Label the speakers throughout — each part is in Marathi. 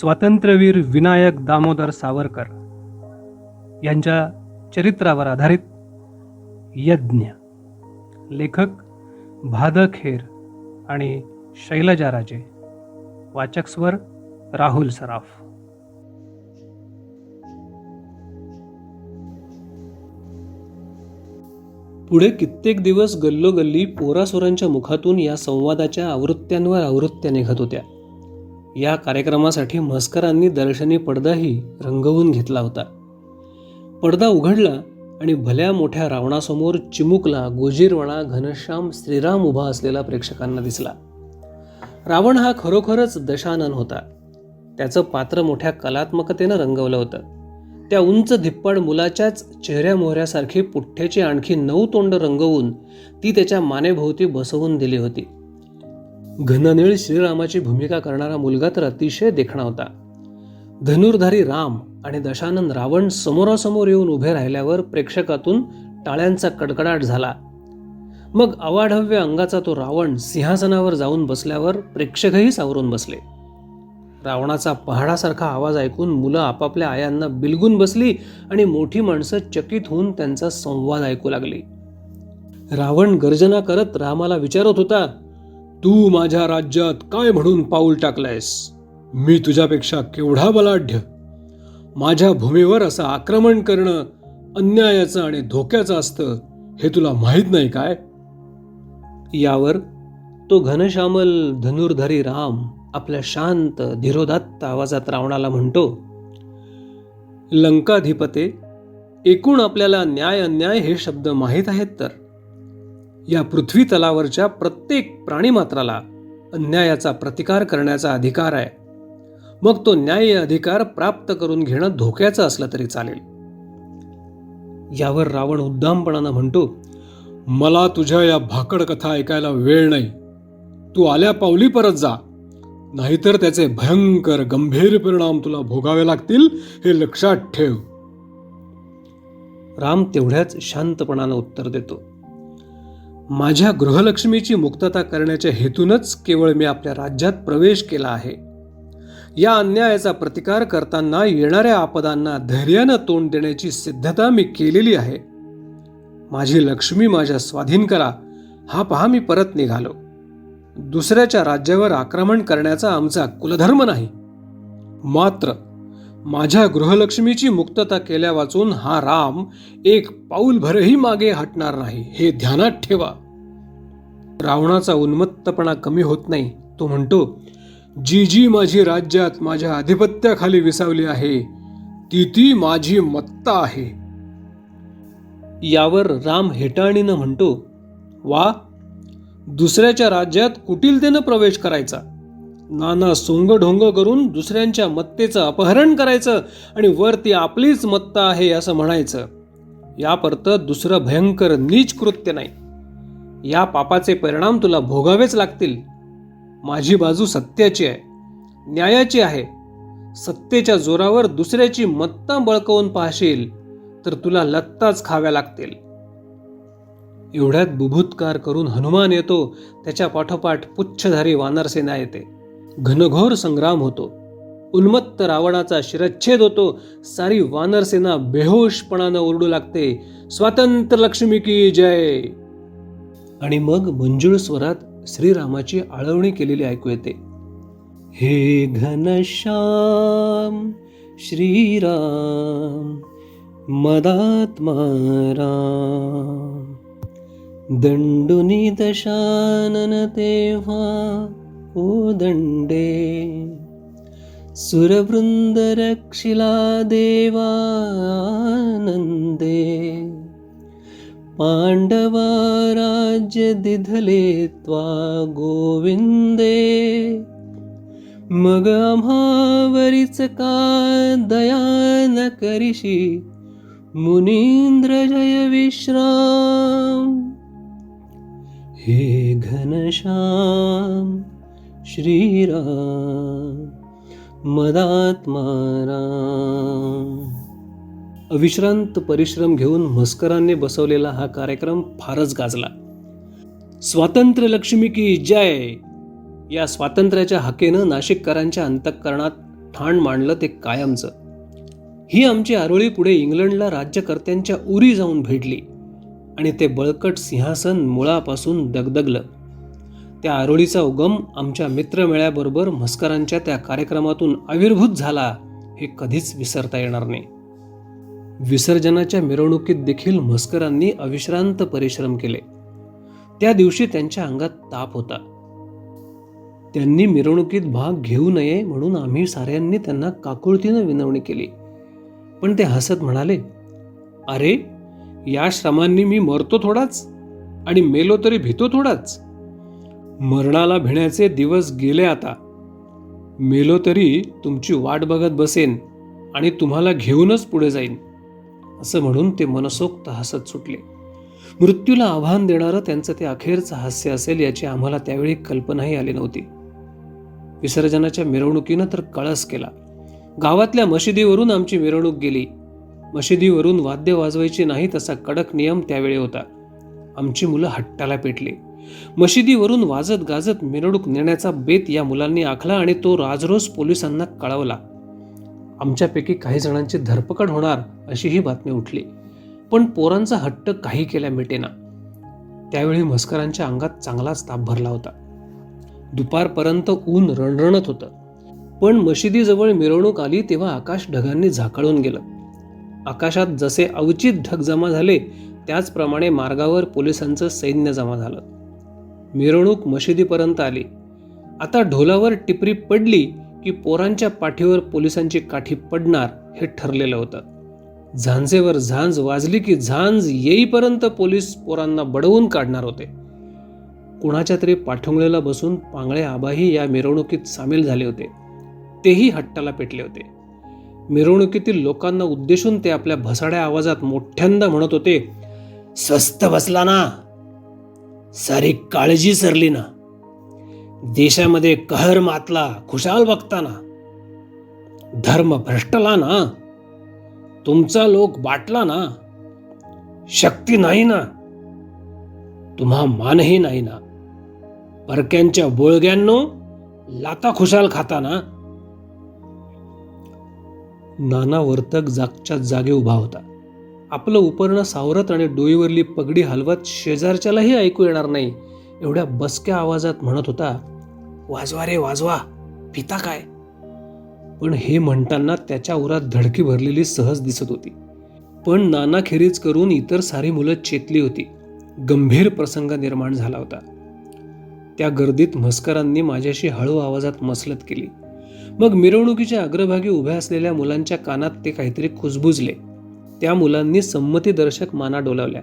Speaker 1: स्वातंत्र्यवीर विनायक दामोदर सावरकर यांच्या चरित्रावर आधारित यज्ञ. लेखक भादखेर आणि शैलजा राजे. वाचक स्वर राहुल सराफ. पुढे कित्येक दिवस गल्लोगल्ली पोरासोरांच्या मुखातून या संवादाच्या आवृत्त्यांवर आवृत्त्या निघत होत्या. या कार्यक्रमासाठी म्हस्करांनी दर्शनी पडदाही रंगवून घेतला होता. पडदा उघडला आणि भल्या मोठ्या रावणासमोर चिमुकला गोजीरवाणा घनश्याम श्रीराम उभा असलेला प्रेक्षकांना दिसला. रावण हा खरोखरच दशानन होता. त्याचं पात्र मोठ्या कलात्मकतेनं रंगवलं होतं. त्या उंच धिप्पाड मुलाच्याच चेहऱ्या मोहऱ्यासारखी पुठ्ठ्याची आणखी नऊ तोंड रंगवून ती त्याच्या मानेभोवती बसवून दिली होती. घननिळ श्रीरामाची भूमिका करणारा मुलगा तर अतिशय देखणा होता. धनुर्धारी राम आणि दशानंद रावण समोरासमोर येऊन उभे राहिल्यावर प्रेक्षकातून टाळ्यांचा कडकडाट झाला. मग अवाढव्य अंगाचा तो रावण सिंहासनावर जाऊन बसल्यावर प्रेक्षकही सावरून बसले. रावणाचा पहाडासारखा आवाज ऐकून मुलं आपापल्या आयांना बिलगून बसली आणि मोठी माणसं चकित होऊन त्यांचा संवाद ऐकू लागली. रावण गर्जना करत रामाला विचारत होता तू माझ्या राज्यात काय म्हणून पाऊल टाकलायस? मी तुझ्यापेक्षा केवढा बलाढ्य? माझ्या भूमीवर असं आक्रमण करणं अन्यायाचं आणि धोक्याचं असतं हे तुला माहीत नाही काय? यावर तो घनश्यामल धनुर्धारी राम आपल्या शांत धीरोदात्त आवाजात रावणाला म्हणतो लंकाधिपते एकूण आपल्याला न्याय अन्याय हे शब्द माहीत आहेत तर? या पृथ्वी तलावरच्या प्रत्येक प्राणीमात्राला अन्यायाचा प्रतिकार करण्याचा अधिकार आहे. मग तो न्याय अधिकार प्राप्त करून घेणं धोक्याचं असलं तरी चालेल. यावर रावण उद्दामपणानं म्हणतो मला तुझ्या या भाकड कथा ऐकायला वेळ नाही. तू आल्या पावली परत जा. नाहीतर त्याचे भयंकर गंभीर परिणाम तुला भोगावे लागतील हे लक्षात ठेव. राम तेवढ्याच शांतपणानं उत्तर देतो. माझ्या गृहलक्ष्मीची मुक्तता करण्याच्या हेतूनच केवळ मी आपल्या राज्यात प्रवेश केला आहे. या अन्यायाचा प्रतिकार करताना येणाऱ्या आपदांना धैर्यानं तोंड देण्याची सिद्धता मी केलेली आहे. माझी लक्ष्मी माझ्या स्वाधीन करा हा पहा मी परत निघालो. दुसऱ्याच्या राज्यावर आक्रमण करण्याचा आमचा कुलधर्म नाही. मात्र माझ्या गृहलक्ष्मीची मुक्तता केल्या वाचून हा राम एक पाऊलभरही मागे हटणार नाही हे ध्यानात ठेवा. रावणाचा उन्मत्तपणा कमी होत नाही. तो म्हणतो जी जी माझी राज्यात माझ्या आधिपत्याखाली विसावली आहे. ती ती माझी मत्ता आहे. यावर राम हेटाळणीनं म्हणतो वा दुसऱ्याच्या राज्यात कुटिलतेनं प्रवेश करायचा. नाना सोंगढोंग करून दुसऱ्यांच्या मत्तेचं अपहरण करायचं आणि वर ती आपलीच मत्ता आहे असं म्हणायचं. यापरतं दुसरं भयंकर नीच कृत्य नाही. या पापाचे परिणाम तुला भोगावेच लागतील. माझी बाजू सत्याची आहे न्यायाची आहे. सत्तेच्या जोरावर दुसऱ्याची मत्ता बळकवून पाहशील तर तुला लत्ताच खाव्या लागतील. एवढ्यात बुभुत्कार करून हनुमान येतो त्याच्या पाठोपाठ पुच्छधारी वानरसेना येते. घनघोर संग्राम होतो. उन्मत्त रावणाचा शिरच्छेद होतो. सारी वानरसेना बेहोशपणानं ओरडू लागते. स्वातंत्र्य लक्ष्मी की जय! आणि मग मंजुळ स्वरात श्रीरामाची आळवणी केलेली ऐकू येते. हे घनश्याम श्रीराम मदात्मा राम. दंडुनी दशानन तेव्हा दण्डे सुरवृन्दरक्षिलादेवानन्दे। पाण्डवाराज्यदिधले त्वा गोविन्दे। मगमावरिचका दया न करिषि मुनीन्द्रजय मुनीन्द्रजयविश्रा हे घनशाम् श्रीराम मदात्मा राम. अविश्रांत परिश्रम घेऊन म्हस्करांनी बसवलेला हा कार्यक्रम फारच गाजला. स्वातंत्र्य लक्ष्मी की जय या स्वातंत्र्याच्या हाकेनं नाशिककरांच्या अंतःकरणात ठाण मांडलं ते कायमचं. ही आमची आरोळी पुढे इंग्लंडला राज्यकर्त्यांच्या उरी जाऊन भेटली आणि ते बळकट सिंहासन मुळापासून दगदगलं. त्या आरोळीचा उगम आमच्या मित्रमेळ्याबरोबर म्हस्करांच्या त्या कार्यक्रमातून आविर्भूत झाला हे कधीच विसरता येणार नाही. विसर्जनाच्या मिरवणुकीत देखील म्हस्करांनी अविश्रांत परिश्रम केले. त्या दिवशी त्यांच्या अंगात ताप होता. त्यांनी मिरवणुकीत भाग घेऊ नये म्हणून आम्ही साऱ्यांनी त्यांना काकुळतीनं विनवणी केली. पण ते हसत म्हणाले अरे या श्रमांनी मी मरतो थोडाच आणि मेलो तरी भीतो थोडाच. मरणाला भिण्याचे दिवस गेले आता. मेलो तरी तुमची वाट बघत बसेन आणि तुम्हाला घेऊनच पुढे जाईन असं म्हणून ते मनसोक्त हसत सुटले. मृत्यूला आव्हान देणारं त्यांचं ते अखेरचं हास्य असेल याची आम्हाला त्यावेळी कल्पनाही आली नव्हती. विसर्जनाच्या मिरवणुकीनं तर कळस केला. गावातल्या मशिदीवरून आमची मिरवणूक गेली. मशिदीवरून वाद्य वाजवायची नाही तसा कडक नियम त्यावेळी होता. आमची मुलं हट्टाला पेटली. मशिदीवरून वाजत गाजत मिरवणूक नेण्याचा बेत या मुलांनी आखला आणि तो राजरोज पोलिसांना कळवला. आमच्यापैकी काही जणांची धरपकड होणार अशी ही बातमी उठली. पण पोरांचा हट्ट काही केल्या मिटेना. त्यावेळी म्हस्करांच्या अंगात चांगलाच ताप भरला होता. दुपारपर्यंत ऊन रणरणत होतं. पण मशिदीजवळ मिरवणूक आली तेव्हा आकाश ढगांनी झाकळून गेलं. आकाशात जसे अवचित ढग जमा झाले त्याचप्रमाणे मार्गावर पोलिसांचं सैन्य जमा झालं. मिरवणूक मशिदीपर्यंत आली. आता ढोलावर टिपरी पडली की पोरांच्या पाठीवर पोलिसांची काठी पडणार हे ठरलेलं होतं. झांजेवर झांज वाजली की झांज येईपर्यंत पोलीस पोरांना बडवून काढणार होते. कुणाच्या तरी पाठुंगलेला बसून पांगळे आबाही या मिरवणुकीत सामील झाले होते. तेही हट्टाला पेटले होते. मिरवणुकीतील लोकांना उद्देशून ते आपल्या भसाड्या आवाजात मोठ्यांदा म्हणत होते स्वस्त बसला ना. सारी काळजी सरली ना. देशामध्ये कहर मातला खुशाल बघताना. धर्म भ्रष्टला ना. तुमचा लोक बाटला ना. शक्ती नाही ना. तुम्हा मानही नाही ना. परक्यांच्या बोळग्यांनो लाता खुशाल खाता ना नाना वर्तक जागच्या जागे उभा होता. आपलं उपरणं सावरत आणि डोईवरली पगडी हलवत शेजारच्यालाही ऐकू येणार नाही एवढ्या बसक्या आवाजात म्हणत होता वाजवा रे वाजवा पिता काय? पण हे म्हणताना त्याच्या उरात धडकी भरलेली सहज दिसत होती. पण नानाखेरीज करून इतर सारी मुलं चेतली होती. गंभीर प्रसंग निर्माण झाला होता. त्या गर्दीत म्हस्करांनी माझ्याशी हळू आवाजात मसलत केली. मग मिरवणुकीच्या अग्रभागी उभ्या असलेल्या मुलांच्या कानात ते काहीतरी खुजबुजले त्या मुलांनी संमतीदर्शक माना डोलावल्या.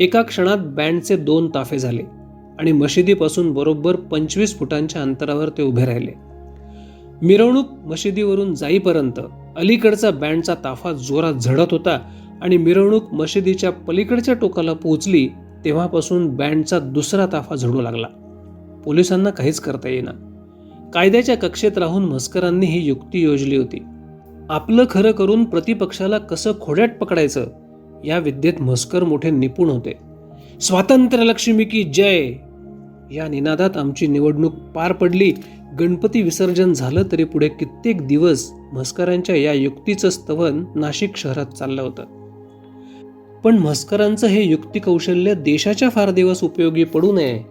Speaker 1: एका क्षणात बँडचे दोन ताफे झाले आणि मशिदीपासून बरोबर पंचवीस फुटांच्या अंतरावर ते उभे राहिले. मिरवणूक मशिदीवरून जाईपर्यंत अलीकडचा बँडचा ताफा जोरात झडत होता आणि मिरवणूक मशिदीच्या पलीकडच्या टोकाला पोहोचली तेव्हापासून बँडचा दुसरा ताफा झडू लागला. पोलिसांना काहीच करता येईना. कायद्याच्या कक्षेत राहून मस्करांनी ही युक्ती योजली होती. आपलं खरं करून प्रतिपक्षाला कसं खोड्यात पकडायचं? या विद्येत म्हस्कर मोठे निपुण होते. स्वातंत्र्य लक्ष्मी की जय! या निनादात आमची निवडणूक पार पडली. गणपती विसर्जन झालं तरी पुढे कित्येक दिवस म्हस्करांच्या या युक्तीचं स्तवन नाशिक शहरात चाललं होतं. पण म्हस्करांचं हे युक्ती कौशल्य देशाच्या फार दिवस उपयोगी पडू नये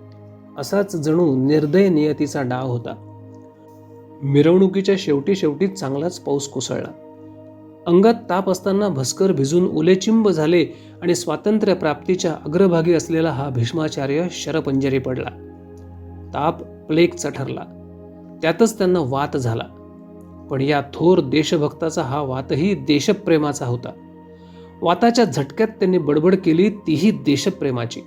Speaker 1: असाच जणू निर्दय नियतीचा डाव होता. मिरवणुकीच्या शेवटी शेवटी चांगलाच पाऊस कोसळला. अंगात ताप असताना भस्कर भिजून उलेचिंब झाले आणि स्वातंत्र्य प्राप्तीच्या अग्रभागी असलेला हा भीष्माचार्य शरपंजरी पडला. ताप प्लेगचा ठरला. त्यातच त्यांना वात झाला. पण या थोर देशभक्ताचा हा वातही देशप्रेमाचा होता. वाताच्या झटक्यात त्यांनी बडबड केली तीही देशप्रेमाची.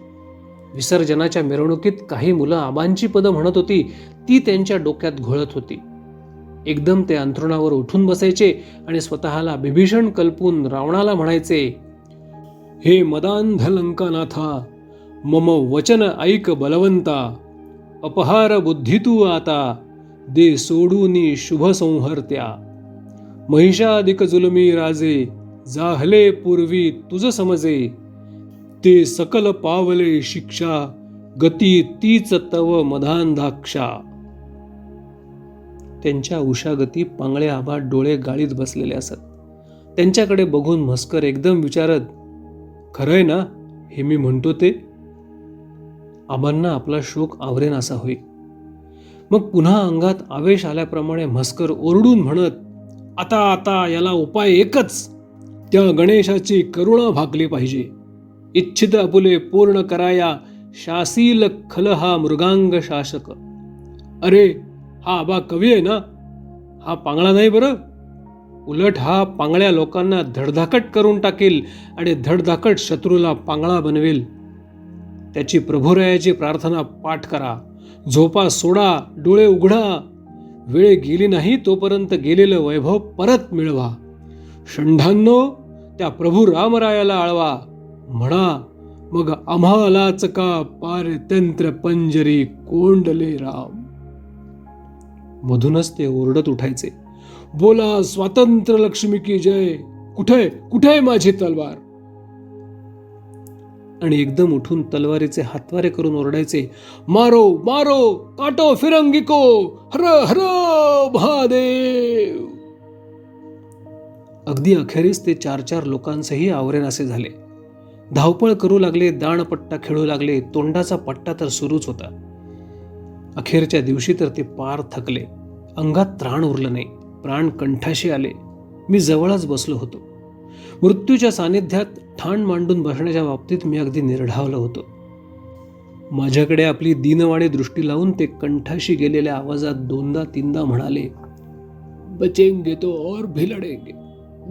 Speaker 1: विसर्जनाच्या मिरवणुकीत काही मुलं आबांची पदं म्हणत होती ती त्यांच्या डोक्यात घोळत होती. एकदम ते अंथरुणावर उठून बसायचे आणि स्वतःला बिभीषण कल्पून रावणाला म्हणायचे हे मदांध लंकानाथा मम वचन ऐक बलवंता अपहार बुद्धी तू आता दे सोडूनी शुभ संहर्त्या. महिषादिक जुलमी राजे जाहले पूर्वी तुझ समजे ते सकल पावले शिक्षा गती तीच तव मधांधाक्षा त्यांच्या उशागती पांगळे आभात डोळे गाळीत बसलेले असत. त्यांच्याकडे बघून म्हस्कर एकदम विचारत खरंय ना हे मी म्हणतो ते? आबांना आपला शोक आवरेन असा होई मग पुन्हा अंगात आवेश आल्याप्रमाणे म्हस्कर ओरडून म्हणत आता आता याला उपाय एकच. त्या गणेशाची करुणा भागली पाहिजे. इच्छित अपुले पूर्ण कराया शासील खल हा मृगांग शासक. अरे हा आबा कवी आहे ना हा पांगळा नाही बरं. उलट हा पांगळ्या लोकांना धडधाकट करून टाकेल आणि धडधाकट शत्रूला पांगळा बनवेल. त्याची प्रभुरायाची प्रार्थना पाठ करा. झोपा सोडा डोळे उघडा. वेळ गेली नाही तोपर्यंत गेलेलं वैभव परत मिळवा. षंढांनो त्या प्रभू रामरायाला आळवा. म्हणा मग आम्हालाच का पारतंत्र पंजरी कोंडले राम? मधूनच ते ओरडत उठायचे. बोला स्वातंत्र्य लक्ष्मी की जय. कुठे कुठे माझी तलवार? आणि एकदम उठून तलवारीचे हातवारे करून ओरडायचे मारो मारो काटो फिरंगिको हर हर महादेव. अगदी अखेरीस ते चार चार लोकांचेही आवरेनासे झाले. धावपळ करू लागले दाणपट्टा खेळू लागले तोंडाचा पट्टा तर सुरूच होता. अखेरच्या दिवशी तर ते पार थकले. अंगात त्राण उरलं नाही प्राण कंठाशी आले. मी जवळच बसलो होतो. मृत्यूच्या सानिध्यात ठाण मांडून बसण्याच्या बाबतीत मी अगदी निर्ढावलं होतो. माझ्याकडे आपली दीनवाणी दृष्टी लावून ते कंठाशी गेलेल्या आवाजात दोनदा तीनदा म्हणाले बचेंगे तो और भी लढेंगे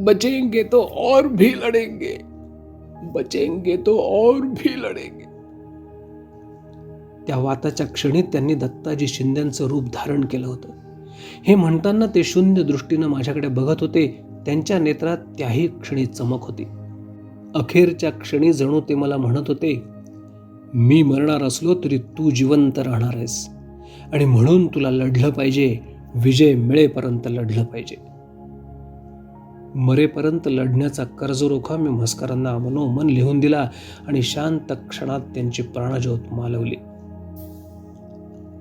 Speaker 1: बचेंगे तो और भी लढेंगे बचेंगे तो और भी लढेंगे त्या वाताच्या क्षणी त्यांनी दत्ताजी शिंद्यांचं रूप धारण केलं होतं. हे म्हणताना ते शून्य दृष्टीनं माझ्याकडे बघत होते. त्यांच्या नेत्रात त्याही क्षणी चमक होती. अखेरच्या क्षणी जणू ते मला म्हणत होते मी मरणार असलो तरी तू जिवंत राहणार आहेस. आणि म्हणून तुला लढलं पाहिजे विजय मिळेपर्यंत लढलं पाहिजे. मरेपर्यंत लढण्याचा कर्जरोखा मी म्हस्करांना मनोमन लिहून दिला आणि शांत क्षणात त्यांची प्राणज्योत मालवली.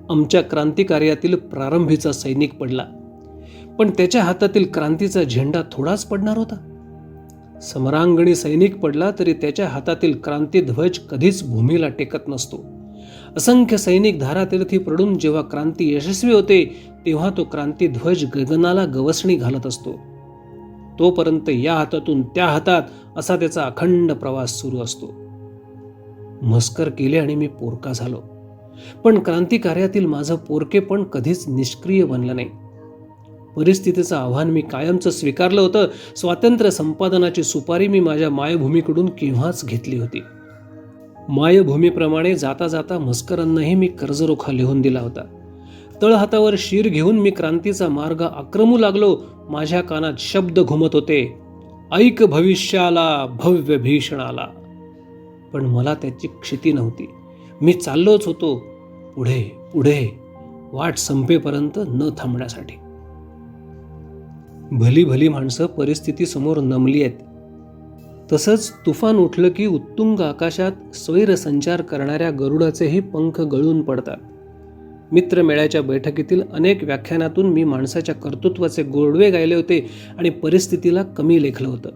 Speaker 1: आमच्या क्रांतिकार्यातील प्रारंभीचा सैनिक पडला. पण त्याच्या हातातील क्रांतीचा झेंडा थोडाच पडणार होता. समरांगणी सैनिक पडला तरी त्याच्या हातातील क्रांतीध्वज कधीच भूमीला टेकत नसतो. असंख्य सैनिक धारातीर्थी पडून जेव्हा क्रांती यशस्वी होते तेव्हा तो क्रांतीध्वज गगनाला गवसणी घालत असतो. तोपर्यंत या हातातून त्या हातात असा त्याचा अखंड प्रवास सुरू असतो. मस्कर केले आणि मी पोरका झालो. पण क्रांतिकार्यातील माझं पोरके पण कधीच निष्क्रिय बनलं नाही. परिस्थितीचं आव्हान मी कायमचं स्वीकारलं होतं. स्वातंत्र्य संपादनाची सुपारी मी माझ्या मायभूमीकडून केव्हाच घेतली होती. मायभूमीप्रमाणे जाता जाता मस्करांनाही मी कर्जरोखा लिहून दिला होता. तळहातावर शिर घेऊन मी क्रांतीचा मार्ग आक्रमू लागलो. माझ्या कानात शब्द घुमत होते. ऐक भविष्याला भव्य भीषणाला. पण मला त्याची क्षिती नव्हती. मी चाललोच होतो. पुढे पुढे वाट संपेपर्यंत न थांबण्यासाठी. भली भली माणसं परिस्थितीसमोर नमली आहेत. तसंच तुफान उठलं की उत्तुंग आकाशात स्वैरसंचार करणाऱ्या गरुडाचेही पंख गळून पडतात. मित्रमेळ्याच्या बैठकीतील अनेक व्याख्यानातून मी माणसाच्या कर्तृत्वाचे गोडवे गायले होते आणि परिस्थितीला कमी लेखलं होतं.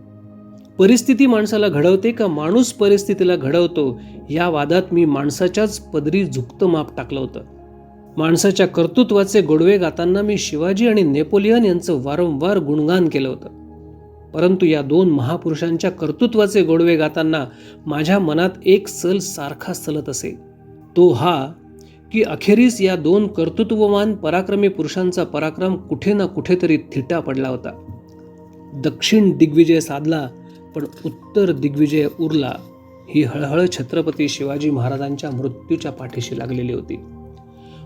Speaker 1: परिस्थिती माणसाला घडवते का माणूस परिस्थितीला घडवतो या वादात मी माणसाच्याच पदरी झुकतं माप टाकलं होतं. माणसाच्या कर्तृत्वाचे गोडवे गाताना मी शिवाजी आणि नेपोलियन यांचं वारंवार गुणगान केलं होतं. परंतु या दोन महापुरुषांच्या कर्तृत्वाचे गोडवे गाताना माझ्या मनात एक सल सारखा सलत असे. तो हा की अखेरीस या दोन कर्तृत्ववान पराक्रमी पुरुषांचा पराक्रम कुठे ना कुठेतरी थिटा पडला होता. दक्षिण दिग्विजय साधला पण उत्तर दिग्विजय उरला ही हळहळ छत्रपती शिवाजी महाराजांच्या मृत्यूच्या पाठीशी लागलेली होती.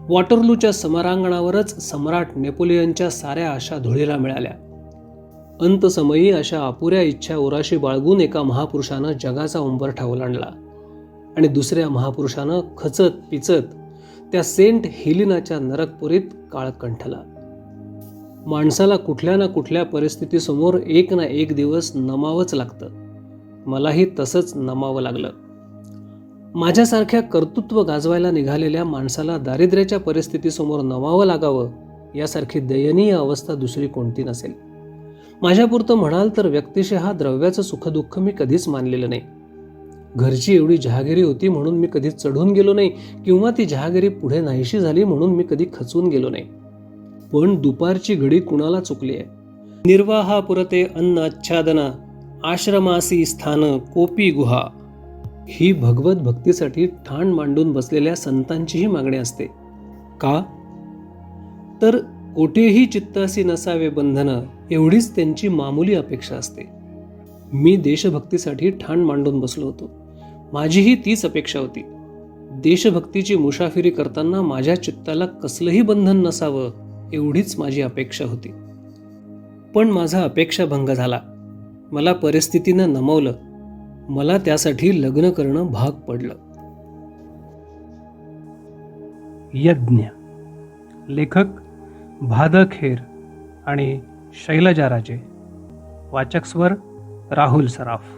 Speaker 1: वॉटरलूच्या समरांगणावरच सम्राट नेपोलियनच्या साऱ्या आशा धुळीला मिळाल्या. अंतसमयी अशा अपुऱ्या इच्छा उराशी बाळगून एका महापुरुषानं जगाचा उंबरठा ओलांडला आणि दुसऱ्या महापुरुषानं खचत पिचत त्या सेंट हेलिनाच्या नरकपुरीत काळ कंठला माणसाला कुठल्या ना कुठल्या परिस्थितीसमोर एक ना एक दिवस नमावंच लागतं. मलाही तसंच नमावं लागलं. माझ्यासारख्या कर्तृत्व गाजवायला निघालेल्या माणसाला दारिद्र्याच्या परिस्थितीसमोर नमावं लागावं यासारखी दयनीय अवस्था दुसरी कोणती नसेल. माझ्यापुरतं म्हणाल तर व्यक्तिशः द्रव्याचं सुखदुःख मी कधीच मानलेलं नाही. घरची एवढी जहागिरी होती म्हणून मी कधी चढून गेलो नाही किंवा ती जहागिरी पुढे नाहीशी झाली म्हणून मी कधी खचून गेलो नाही. पण दुपारची घडी कुणाला चुकली आहे? निर्वाहा पुरते अन्न आच्छादना आश्रमासी स्थान कोपी गुहा. ही भगवत भक्तीसाठी ठाण मांडून बसलेल्या संतांचीही मागणी असते. का? तर कोठेही चित्तासी नसावे बंधनं एवढीच त्यांची मामुली अपेक्षा असते. मी देशभक्तीसाठी ठाण मांडून बसलो होतो. माझीही तीच अपेक्षा होती. देशभक्तीची मुसाफिरी करताना माझ्या चित्ताला कसलंही बंधन नसावं. एवढीच माझी अपेक्षा होती. पण माझा अपेक्षाभंग झाला. मला परिस्थितीनं नमवलं. मला त्यासाठी लग्न करणं भाग पडलं. यज्ञ. लेखक भादखेर आणि शैलजा राजे. वाचक स्वर राहुल सराफ.